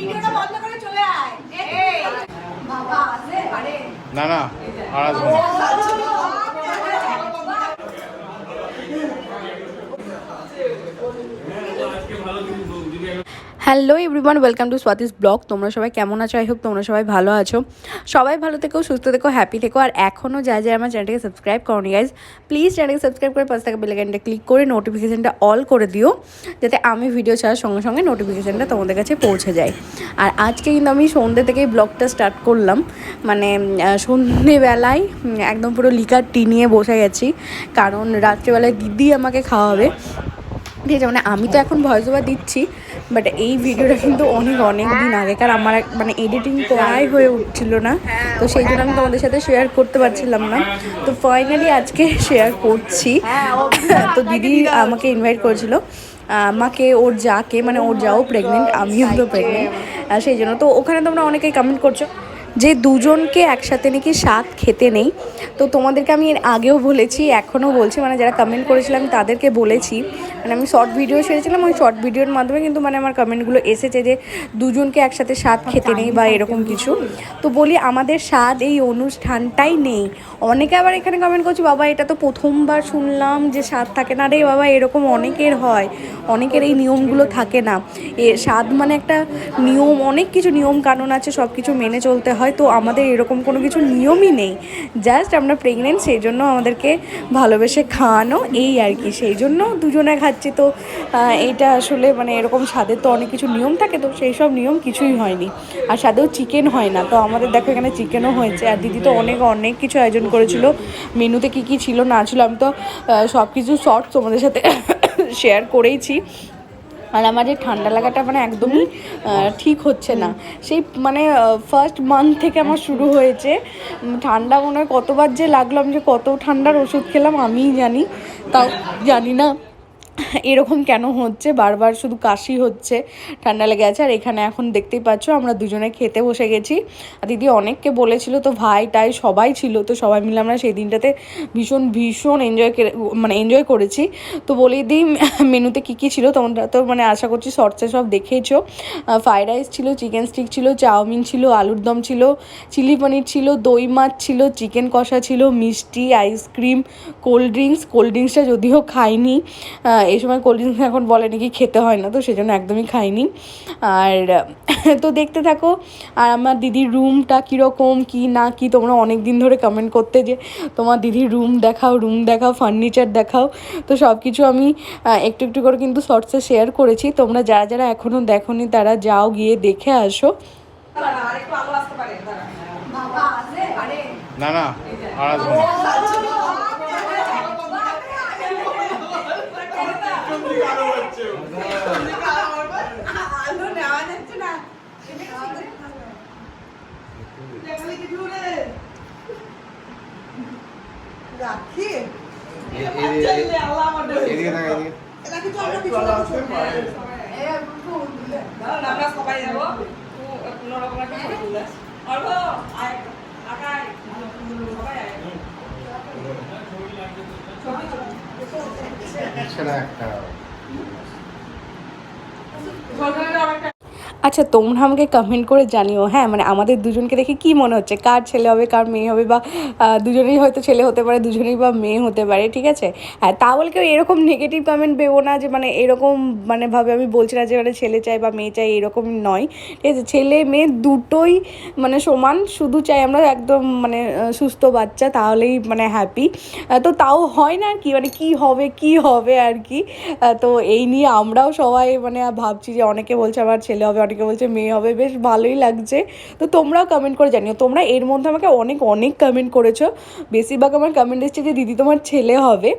ভিডিওটা বন্ধ করে চলে আয়। এই। বাবা আসলে পারে। না না আর আসব না। Hello everyone welcome to Swati's blog তোমরা সবাই কেমন আছো? আই হোপ তোমরা সবাই ভালো আছো। সবাই ভালো থেকো সুস্থ থেকো হ্যাপি থেকো। আর এখনও যা যা আমার চ্যানেলটাকে সাবস্ক্রাইব করনি গাইজ প্লিজ চ্যানেলকে সাবস্ক্রাইব করে পাঁচ টাকা বেলাইকানটা ক্লিক করে নোটিফিকেশানটা অল করে দিও যাতে আমি ভিডিও ছাড়ার সঙ্গে সঙ্গে নোটিফিকেশানটা তোমাদের কাছে পৌঁছে যায়। আর আজকে কিন্তু আমি সন্ধ্যে থেকেই ব্লগটা স্টার্ট করলাম। মানে আহ, সন্ধেবেলায় একদম পুরো লিকার টি নিয়ে বসে গেছি। কারণ রাত্রেবেলায় দিদি আমাকে খাওয়াবে। ঠিক আছে মানে আমি তো এখন ভয়েস ওভার দিচ্ছি বাট এই ভিডিওটা কিন্তু অনেক অনেক দিন আগেকার আমার মানে এডিটিং করাই হয়ে উঠছিল না। তো সেই জন্য আমি তোমাদের সাথে শেয়ার করতে পারছিলাম না। তো ফাইনালি আজকে শেয়ার করছি। তো দিদি আমাকে ইনভাইট করেছিল। আমাকে, ওর যাকে মানে ওর যাও প্রেগনেন্ট আমিও তো প্রেগনেন্ট সেই জন্য তো ওখানে তোমরা অনেকেই কমেন্ট করছ। যে দুজনকে একসাথে নাকি স্বাদ খেতে নেই, তো তোমাদেরকে আমি এর আগেও বলেছি, এখনও বলছি মানে যারা কমেন্ট করেছিলাম তাদেরকে বলেছি। মানে আমি শর্ট ভিডিও ছেড়েছিলাম, ওই শর্ট ভিডিওর মাধ্যমে কিন্তু মানে আমার কমেন্টগুলো এসেছে যে দুজনকে একসাথে স্বাদ খেতে নেই বা এরকম কিছু। তো বলি, আমাদের স্বাদ এই অনুষ্ঠানটাই নেই। অনেকে আবার এখানে কমেন্ট করছে, বাবা, এটা তো প্রথমবার শুনলাম যে স্বাদ থাকে না রে, বাবা, এরকম অনেকের হয়। অনেকের এই নিয়মগুলো থাকে না। এ স্বাদ মানে একটা নিয়ম, অনেক কিছু নিয়ম কানুন আছে সব কিছু মেনে চলতে হয়। তো আমাদের এরকম কোনো কিছু নিয়মই নেই। জাস্ট আমরা প্রেগনেন্ট সেই জন্য আমাদেরকে ভালোবেসে খাওয়ানো এই আর কি। সেই জন্য দুজনে খাচ্ছি তো এইটা আসলে মানে এরকম স্বাদের তো অনেক কিছু নিয়ম থাকে তো, সেই সব নিয়ম কিছুই হয়নি। আর স্বাদেও চিকেন হয় না। তো আমাদের দেখো এখানে চিকেনও হয়েছে। আর দিদি তো অনেক অনেক কিছু আয়োজন করেছিল। মেনুতে কী কী ছিল না ছিল আমি তো সব কিছু শর্ট তোমাদের সাথে শেয়ার করেইছি। আর আমার যে ঠান্ডা লাগাটা মানে একদমই ঠিক হচ্ছে না। সেই মানে ফার্স্ট মান্থ থেকে আমার শুরু হয়েছে। ঠান্ডা মনে হয় কতবার যে লাগলাম যে কত ঠান্ডার ওষুধ খেলাম আমিই জানি। তাও জানি না। এরকম কেন হচ্ছে? বারবার শুধু কাশি হচ্ছে, ঠান্ডা লেগে আছে, আর এখানে এখন দেখতেই পাচ্ছ আমরা দুজনে খেতে বসে গেছি। আর দিদি অনেককে বলেছিল, তো ভাই টাই সবাই ছিল, তো সবাই মিলে আমরা সেই দিনটাতে ভীষণ ভীষণ এনজয় মানে এনজয় করেছি। তো বলে দিই মেনুতে কী কী ছিল? তোমরা তো মানে আশা করছি শর্টসে সব দেখেইছো। ফ্রাইড রাইস ছিল চিকেন স্টিক ছিল, চাউমিন ছিল, আলুর দম ছিল চিলি পনির ছিল, দই মাছ ছিল চিকেন কষা ছিল, মিষ্টি ice cream cold drinks cold ড্রিঙ্কসটা যদিও খাইনি। এই সময় কোল্ড ড্রিঙ্কস এখন বলে নাকি খেতে হয় না তো সেজন্য একদমই খাইনি। আর তো দেখতে থাকো আর আমার দিদির রুমটা কীরকম কি না কি তোমরা অনেক দিন ধরে কমেন্ট করতে যে তোমার দিদির রুম দেখাও রুম দেখাও ফার্নিচার দেখাও তো সব কিছু আমি একটু একটু করে কিন্তু শর্টসে শেয়ার করেছি। তোমরা যারা যারা এখনও দেখোনি তারা যাও গিয়ে দেখে আসো। না না আর আসব না। আলু নেওয়া যাচ্ছে না রাখি এদিকে থাক, এদিকে। রাখি তো আমরা কিছু আমরা সবাই যাব কোনো রকম একটা ছবি তুলে অল্প আয় আকাই সবাই আয় ছেলে একটা ঝলঝলে অনেকটা আচ্ছা তোমরা আমাকে কমেন্ট করে জানিও হ্যাঁ? মানে আমাদের দুজনকে দেখে কি মনে হচ্ছে? কার ছেলে হবে, কার মেয়ে হবে, বা দুজনেই হয়তো ছেলে হতে পারে, দুজনেই বা মেয়ে হতে পারে, ঠিক আছে? হ্যাঁ তা বলে কেউ এরকম নেগেটিভ কমেন্ট পেবো না যে মানে এরকম মানে ভাবে আমি বলছি না যে মানে ছেলে চাই বা মেয়ে চাই, এরকম নয়, ঠিক আছে? ছেলে মেয়ে দুটোই মানে সমান, শুধু চাই আমরা একদম মানে সুস্থ বাচ্চা, তাহলেই মানে হ্যাপি তো তাও হয় না আর কি মানে কি হবে কি হবে আর কি? তো এই নিয়ে আমরাও সবাই মানে ভাবছি যে, অনেকে বলছে আমার ছেলে হবে, অনেকে বলছে মেয়ে হবে বেশ ভালোই লাগছে। তো তোমরাও কমেন্ট করে জানিও। তোমরা এর মধ্যে আমাকে অনেক অনেক কমেন্ট করেছ। বেশিরভাগ আমার কমেন্ট এসছে যে দিদি তোমার ছেলে হবে।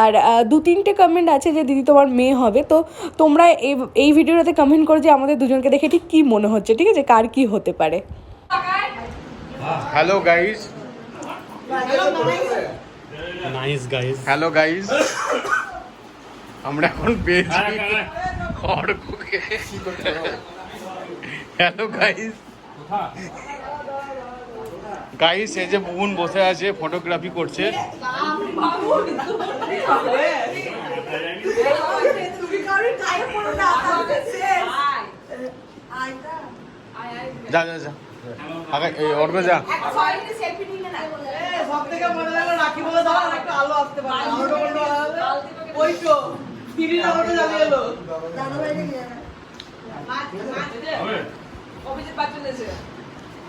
আর দু তিনটে কমেন্ট আছে যে দিদি তোমার মেয়ে হবে। তো তোমরা এই এই ভিডিওটাতে কমেন্ট করো যে আমাদের দুজনকে দেখে ঠিক কী মনে হচ্ছে ঠিক আছে? কার কী হতে পারে? Hello guys nice guys hello guys আমরা এখন পেয়েছি হ্যালো গাইস গাইস এই যে বুবুন বসে আছে ফটোগ্রাফি করছে। যা যা যা। আগে অর্বে যা। সব থেকে মজা লাগল রাখি বলে দাও আর একটা আলো আসতে পারে ওই তো তিরির আলোটা জ্বালিয়ে এলো দাদু ভাই অভিজিৎ বাদ চলে এসে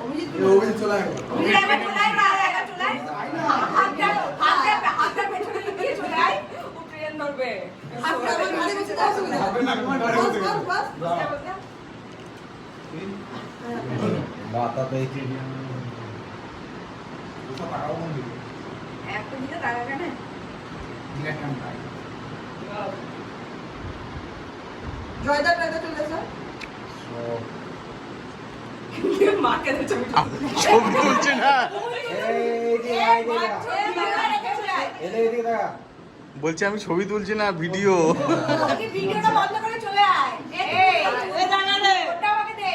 অভিজিৎ অভিজিৎ চলে আয়। চলে আয় না চলে আয়। হাতটা হাতটা হাতটা পেছনে লুকিয়ে চলে আয়। ও ট্রেন ধরবে। হাতটা আমার ঘাড়ে বসে দাও সুবিধা বাস বাস বাস। বাতা পেয়েছি একটা দিকে টাকা কেন জয়দা জয়দা চলে এসো। ছবি তুলছে আমি ছবি তুলছি না ভিডিও ওকে ভিডিওটা বন্ধ করে চলে আয় এই এই জায়গা দে ওটা আমাকে দে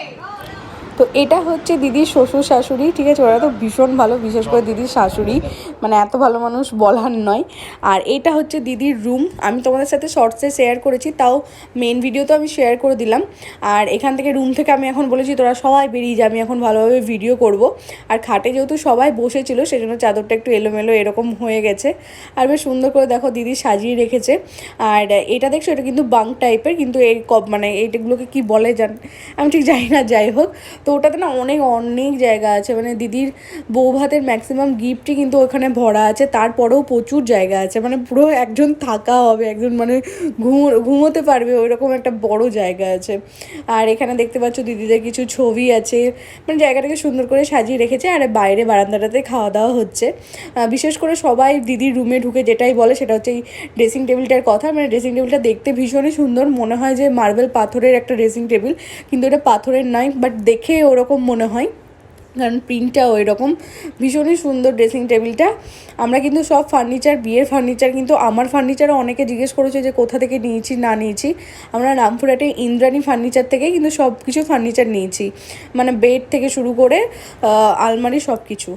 তো এটা হচ্ছে দিদির শ্বশুর শাশুড়ি, ঠিক আছে? ওরা তো ভীষণ ভালো, বিশেষ করে দিদির শাশুড়ি। মানে এত ভালো মানুষ বলার নয়। আর এটা হচ্ছে দিদির রুম আমি তোমাদের সাথে শর্টসে শেয়ার করেছি, তাও মেন ভিডিও তো আমি শেয়ার করে দিলাম। আর এখান থেকে রুম থেকে আমি এখন বলেছি, তোরা সবাই বেরিয়ে যা, আমি এখন ভালোভাবে ভিডিও করব। আর খাটে যেহেতু সবাই বসেছিল, সেজন্য চাদরটা একটু এলোমেলো এরকম হয়ে গেছে। আর বেশ সুন্দর করে দেখো দিদি সাজিয়ে রেখেছে। আর এটা দেখছ, এটা কিন্তু বাং টাইপের কিন্তু এই কব- মানে এইটাগুলোকে কি বলে জান আমি ঠিক জানি না, যাই হোক। তো ওটাতে না অনেক অনেক জায়গা আছে। মানে দিদির বউ ভাতের ম্যাক্সিমাম গিফটই কিন্তু ওখানে ভরা আছে। তারপরেও প্রচুর জায়গা আছে। মানে পুরো একজন থাকা হবে, একজন মানে ঘুমো, ঘুমোতে পারবে ওই রকম একটা বড় জায়গা আছে। আর এখানে দেখতে পাচ্ছ দিদিদের কিছু ছবি আছে। মানে জায়গাটাকে সুন্দর করে সাজিয়ে রেখেছে আর বাইরে বারান্দাটাতে খাওয়া দাওয়া হচ্ছে। বিশেষ করে সবাই দিদির রুমে ঢুকে যেটাই বলে সেটা হচ্ছে এই ড্রেসিং টেবিলটার কথা। মানে ড্রেসিং টেবিলটা দেখতে ভীষণই সুন্দর। মনে হয় যে মার্বেল পাথরের একটা ড্রেসিং টেবিল কিন্তু এটা পাথরের নয় বাট দেখে ওরকম মনে হয়। কারণ প্রিন্টটাও এরকম ভীষণই সুন্দর ড্রেসিং টেবিলটা আমরা কিন্তু সব ফার্নিচার বিয়ের ফার্নিচার কিন্তু আমার ফার্নিচারও অনেকে জিজ্ঞেস করেছে যে কোথা থেকে নিয়েছি, না নিয়েছি। আমরা রামপুরহাটে ইন্দ্রাণী ফার্নিচার থেকে কিন্তু সব কিছু ফার্নিচার নিয়েছি। মানে বেড থেকে শুরু করে আলমারি সব কিছু